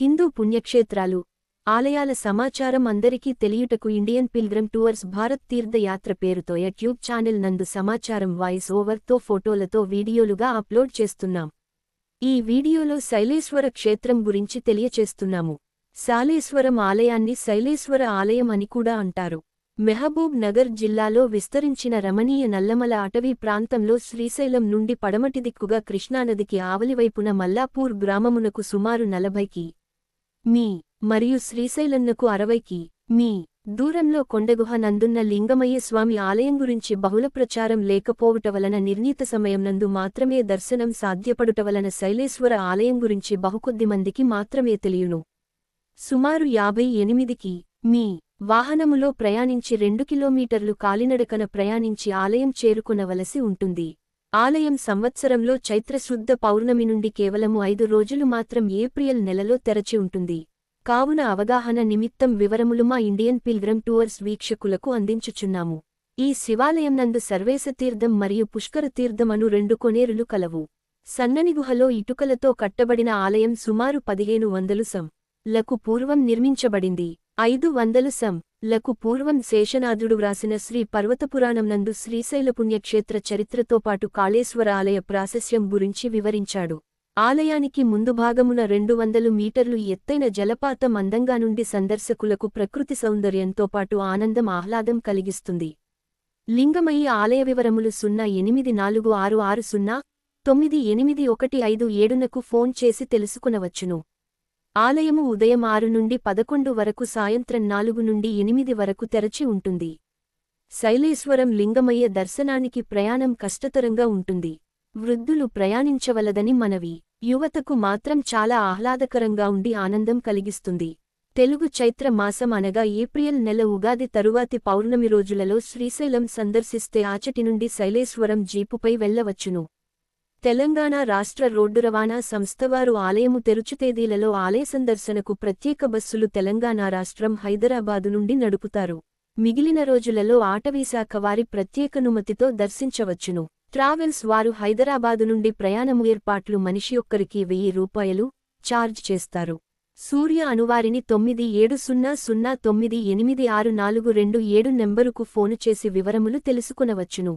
హిందూ పుణ్యక్షేత్రాలు ఆలయాల సమాచారం అందరికీ తెలియుటకు ఇండియన్ పిల్గ్రమ్ టూర్స్ భారత్ తీర్థయాత్ర పేరుతో యూట్యూబ్ ఛానల్ నందు సమాచారం వాయిస్ ఓవర్తో ఫోటోలతో వీడియోలుగా అప్లోడ్ చేస్తున్నాం. ఈ వీడియోలో శైలేశ్వర క్షేత్రం గురించి తెలియచేస్తున్నాము. శాలేశ్వరం ఆలయాన్ని శైలేశ్వర ఆలయం అని కూడా అంటారు. మెహబూబ్ నగర్ జిల్లాలో విస్తరించిన రమణీయ నల్లమల అటవీ ప్రాంతంలో శ్రీశైలం నుండి పడమటి దిక్కుగా కృష్ణానదికి ఆవలివైపున మల్లాపూర్ గ్రామమునకు సుమారు నలభైకి మీ మరియు శ్రీశైలన్నకు అరవైకి మీ దూరంలో కొండగుహ నందున్న లింగమయ్య స్వామి ఆలయం గురించి బహుళ ప్రచారం లేకపోవుట వలన నిర్ణీత సమయం నందు మాత్రమే దర్శనం సాధ్యపడుట వలన శైలేశ్వర ఆలయం గురించి బహుకొద్ది మందికి మాత్రమే తెలియును. సుమారు యాభై ఎనిమిదికి మీ వాహనములో ప్రయాణించి రెండు కిలోమీటర్లు కాలినడకన ప్రయాణించి ఆలయం చేరుకునవలసి ఉంటుంది. ఆలయం సంవత్సరంలో చైత్రశుద్ధ పౌర్ణమి నుండి కేవలము ఐదు రోజులు మాత్రం ఏప్రిల్ నెలలో తెరచి ఉంటుంది. కావున అవగాహన నిమిత్తం వివరములు మా ఇండియన్ పిల్గ్రమ్ టూర్స్ వీక్షకులకు అందించుచున్నాము. ఈ శివాలయం నందు సర్వేశతీర్థం మరియు పుష్కరతీర్థం అను రెండు కొనేరులు కలవు. సన్నని గుహలో ఇటుకలతో కట్టబడిన ఆలయం సుమారు పదిహేను వందలు సం. లకు పూర్వం నిర్మించబడింది. ఐదు వందలు సం. లకు పూర్వం శేషనాథుడు వ్రాసిన శ్రీ పర్వతపురాణం నందు శ్రీశైల పుణ్యక్షేత్ర చరిత్రతో పాటు కాళేశ్వర ఆలయ ప్రాశస్యం గురించి వివరించాడు. ఆలయానికి ముందు భాగమున రెండు వందలు మీటర్లు ఎత్తైన జలపాతం అందంగా నుండి సందర్శకులకు ప్రకృతి సౌందర్యంతో పాటు ఆనందం ఆహ్లాదం కలిగిస్తుంది. లింగమయ్య ఆలయ వివరములు సున్నా ఎనిమిది నాలుగు ఆరు ఆరు సున్నా తొమ్మిది ఎనిమిది ఒకటి ఐదు ఏడునకు ఫోన్ చేసి తెలుసుకునవచ్చును. ఆలయము ఉదయం ఆరు నుండి పదకొండు వరకు సాయంత్రం నాలుగు నుండి ఎనిమిది వరకు తెరచి ఉంటుంది. శైలేశ్వరం లింగమయ్య దర్శనానికి ప్రయాణం కష్టతరంగా ఉంటుంది. వృద్ధులు ప్రయాణించవలదని మనవి. యువతకు మాత్రం చాలా ఆహ్లాదకరంగా ఉండి ఆనందం కలిగిస్తుంది. తెలుగు చైత్ర మాసం అనగా ఏప్రిల్ నెల ఉగాది తరువాతి పౌర్ణమి రోజులలో శ్రీశైలం సందర్శిస్తే ఆచటి నుండి శైలేశ్వరం జీపుపై వెళ్ళవచ్చును తెలంగాణ రాష్ట్ర రోడ్డు రవాణా సంస్థవారు ఆలయము తెరుచు తేదీలలో ఆలయ సందర్శనకు ప్రత్యేక బస్సులు తెలంగాణ రాష్ట్రం హైదరాబాదు నుండి నడుపుతారు. మిగిలిన రోజులలో ఆటవీశాఖ వారి ప్రత్యేకనుమతితో దర్శించవచ్చును. ట్రావెల్స్ వారు హైదరాబాదు నుండి ప్రయాణము ఏర్పాట్లు మనిషి ఒక్కరికి వెయ్యి రూపాయలు ఛార్జ్ చేస్తారు. సూర్య అనువారిని తొమ్మిది ఏడు సున్నా సున్నా తొమ్మిది ఎనిమిది ఆరు నాలుగు రెండు ఏడు నెంబరుకు ఫోను చేసి వివరములు తెలుసుకునవచ్చును.